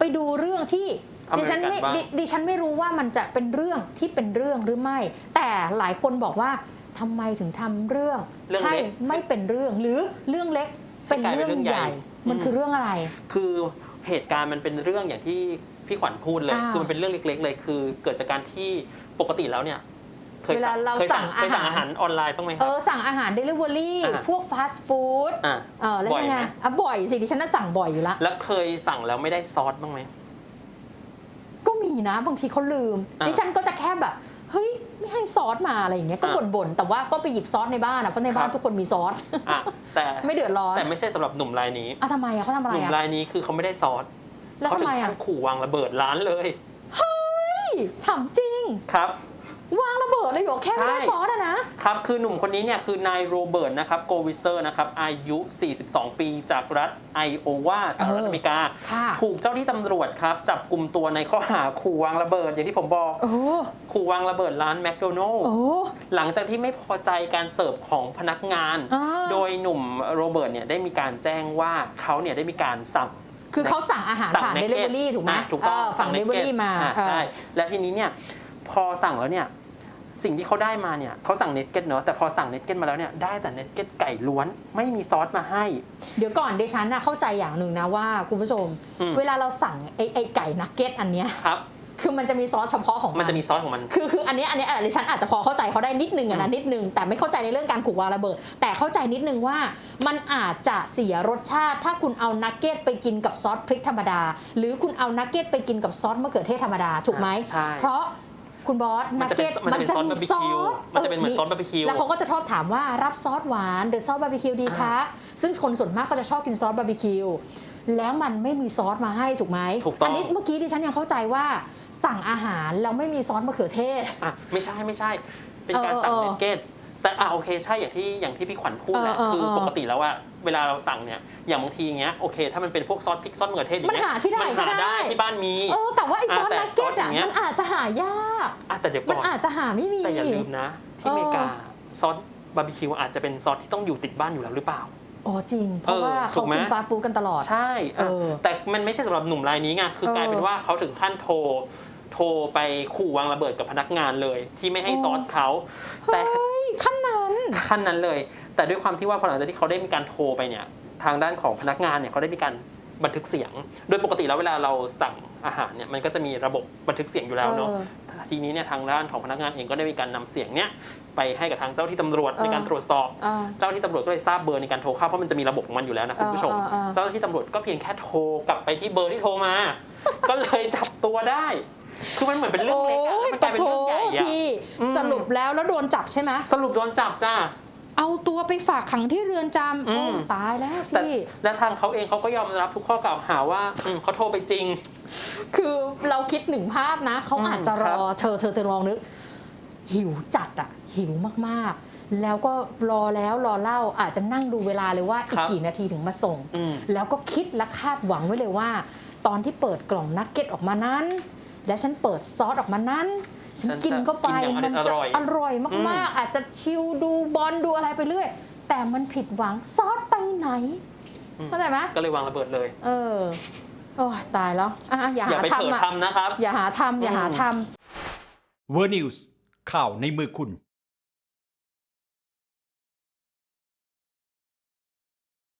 ไปดูเรื่องที่อเมดิริกันฉันไม่บ้างดิดิฉันไม่รู้ว่ามันจะเป็นเรื่องที่เป็นเรื่องหรือไม่ แต่หลายคนบอกว่าทำไมถึงทำเรื่องเรื่องให้เล็กไม่เป็นเรื่องหรือเรื่องเล็กเป็นให้กลายเป็นเรื่องเรื่องใหใหญ่ญ่ มันอืม คือเรื่องอะไร คือเหตุการณ์มันเป็นเรื่องอย่างที่พี่ขวัญพูดเลย อ่าคือมันเป็นเรื่องเล็ก ๆ เลย คือเกิดจากการที่ปกติแล้วเนี่ย เคยสั่งเวลาเราเคยสั่งสั่งเคยสั่งอาอาหาหาร รออนไลน์บ้างไหมคเอรับ อสั่งอาหาร Delivery อ่าพวกฟาสต์ฟู้ดอ่าเออแล้วบ่อยยังไงไหม อะบ่อยสิดิฉันน่ะสั่งบ่อยอยู่ละ แล้วเคยสั่งแล้วไม่ได้ซอสบ้างไหม ก็มีนะบางทีเขาลืม อ่าดิฉันก็จะแค่แบบ เฮ้ย ไม่ให้ซอสมาอะไรอย่างเงี้ยก็อ่าบ่นๆแต่ว่าก็ไปหยิบซอสในบ้านอะเพราะในบ้านครับ ทุกคนมีซอส อะแต่ไม่เดือดร้อน แต่ไม่ใช่สำหรับหนุ่มรายนี้ อะทำไมอะเขาทำอะไรหนุ่มอะรายนี้คือเขาไม่ได้ซอสแล้วเขาทำถึงไมอะขั้นขู่วางระเบิดร้านเลยถามจริง ครับ วางระเบิดเลยเหรอแค่ไม่ได้ใช่ซอสอะนะ ครับ คือหนุ่มคนนี้เนี่ยคือนายโรเบิร์ตนะครับโกวิเซอร์นะครับอายุ 42 ปีจากรัฐไอโอวาสหรัฐเอออเมริกา ค่ะถูกเจ้าที่ตำรวจครับ จับกลุ่มตัวในข้อหาขู่วางระเบิด อย่างที่ผมบอกโอ้ขู่วางระเบิดร้านแมคโดนัลล์โอ้หลังจากที่ไม่พอใจการเสิร์ฟของพนักงาน อ่า โดยหนุ่มโรเบิร์ตเนี่ยได้มีการแจ้งว่าเขาเนี่ยได้มีการสั่ง คือเขาสั่งอาหารสั่งผ่านนักเดลิเก็เวอรี่ถูกไหมอะถูกต้องเออสั่งเดลิเวอรี่มาอะเออ ใช่ และทีนี้เนี่ยพอสั่งแล้วเนี่ย สิ่งที่เขาได้มาเนี่ยเขาสั่งเนตเก็ตเนาะแต่พอสั่งเนตเก็ตมาแล้วเนี่ยได้แต่เนตเก็ตไก่ล้วน ไม่มีซอสมาให้ เดี๋ยวก่อนดิฉันน่ะเข้าใจอย่างหนึ่งนะว่าคุณผู้ชมอืมเวลาเราสั่งไอ้ไอ้ไก่นักเก็ตอันเนี้ยครับคือมันจะมีซอสเฉพาะของมันจะมีซอสของมันคือคืออันเนี้ยอันเนี้ยอะดิฉันอาจจะพอเข้าใจเขาได้นิดนึงอะนะอืมนิดนึงแต่ไม่เข้าใจในเรื่องการขู่วางระเบิด แต่เข้าใจนิดนึงว่า มันอาจจะเสียรสชาติ ถ้าคุณเอานักเก็ตไปกินกับซอสพริกธรรมดา หรือคุณเอานักเก็ตไปกินกับซอสมะเขือเทศธรรมดาถูกไหมใช่เพราะ คุณบอสมันันกจะเป็เก็นตมันจะเป็นซอสบาร์บีคิวมันจะเป็นเหมือนซอสบาร์บีคิวแล้วเขาก็จะชอบถามว่ารับซอสหวานหรือซอสบาร์บีคิวดีคะซึ่งคนส่วนมากก็จะชอบกินซอสบาร์บีคิวแล้วมันไม่มีซอสมาให้ถูกไหมถูกต้องนนี้เมื่อกี้ดิฉันยังเข้าใจว่าสั่งอาหารแล้วไม่มีซอสมะเขือเทศอะไม่ใช่ไม่ใช่ เป็นการเออสั่งเออเนตเก็ต แต่อะโอเคใช่อย่างที่อย่างที่พี่ขวัญพูดแหละเออเออคือเออปกติแล้วอะเวลาเราสั่งเนี่ยอย่างบางทีอย่างเงี้ยโอเค ถ้ามันเป็นพวกซอสพริกซอสมะเขือเทศอย่างมันเงี้ยหาที่ไหนมันก็หาได้ได้ ที่บ้านมี เออแต่ว่าไอ้ซอสอะแต่นักเก็ตซอสออะย่างเงี้ย มันอาจจะหายาก อะแต่เดี๋ยวมันก่อนอาจจะหาไม่มี แต่อย่าลืมนะ ที่อเมริกาซอสบาร์บีคิวอาจจะเป็นซอสที่ต้องอยู่ติดบ้านอยู่แล้วหรือเปล่า อ๋อจริง เพราะว่าเออถูเขากไหม กินฟาสต์ฟู้ดกันตลอด ใช่อะเออแต่มันไม่ใช่สำหรับหนุ่มรายนี้ไงคือกลายเป็นเออว่าเขาถึงขั้นโทร โทรไปขู่วางระเบิดกับพนักงานเลย ที่ไม่ให้โอ้ซอสเขา แต่เฮ้ย ขั้นนั้นขั้นนั้นเลย แต่ด้วยความที่ว่าพอหลังจากที่เขาได้มีการโทรไปเนี่ยทางด้านของพนักงานเนี่ยเขาได้มีการบันทึกเสียง โดยปกติแล้วเวลาเราสั่งอาหารเนี่ยมันก็จะมีระบบบันทึกเสียงอยู่แล้วเนาะเออทีนี้เนี่ยทางด้านของพนักงานเองก็ได้มีการนำเสียงเนี่ยไปให้กับทางเจ้าที่ตำรวจเออในการตรวจสอบอ่าเจ้าหน้าที่ตำรวจก็เลยทราบเบอร์ในการโทรเข้าเพราะมันจะมีระบบของมันอยู่แล้วนะคุณผู้ชมอ่าอ่าอ่าเจ้าหน้าที่ตำรวจก็เพียงแค่โทรกลับไปที่เบอร์ที่โทรมา ก็เลยจับตัวได้ คือมันเหมือนเป็นเรื่องเล็กอะโอ้ยมันกปะลายเป็นโถเรื่องใหญ่อะ พี่ อืม สรุปแล้วแล้วโดนจับใช่ไหมสรุปโดนจับจ้า เอาตัวไปฝากขังที่เรือนจำอืโอ้ม ตายแล้วแต่พี่ และทางเขาเองเขาก็ยอมรับทุกข้อกล่าวหาว่าอืมเขาโทรไปจริง คือเราคิดหนึ่งภาพนะ เขาอืมอาจจะรครัอบเธอเธอเธอลองนึก หิวจัดอะหิวมากๆ แล้วก็รอแล้วรอเล่าอาจจะนั่งดูเวลาเลยว่าอีคกรับกี่นาทีถึงมาส่ง อืม แล้วก็คิดและคาดหวังไว้เลยว่า ตอนที่เปิดกล่องนักเก็ตออกมานั้น และฉันเปิดซอสออกมานั้น ฉันฉันจะกินเข้าไปกินอย่างมัอจะร่อยอร่อยมาก ๆ อาจจะชิลดูบอลดูอะไรไปเรื่อย แต่มันผิดหวังซอสไปไหนอืม เข้าใจไหมก็เลยวางระเบิดเลย เออโอ้ยตายแล้วอะอย่าอย่าหาไปเผลอทำอะทำนะครับ อย่าหาทำอย่าหาอืม ทำเวอร์นิวส์ข่าวในมือคุณ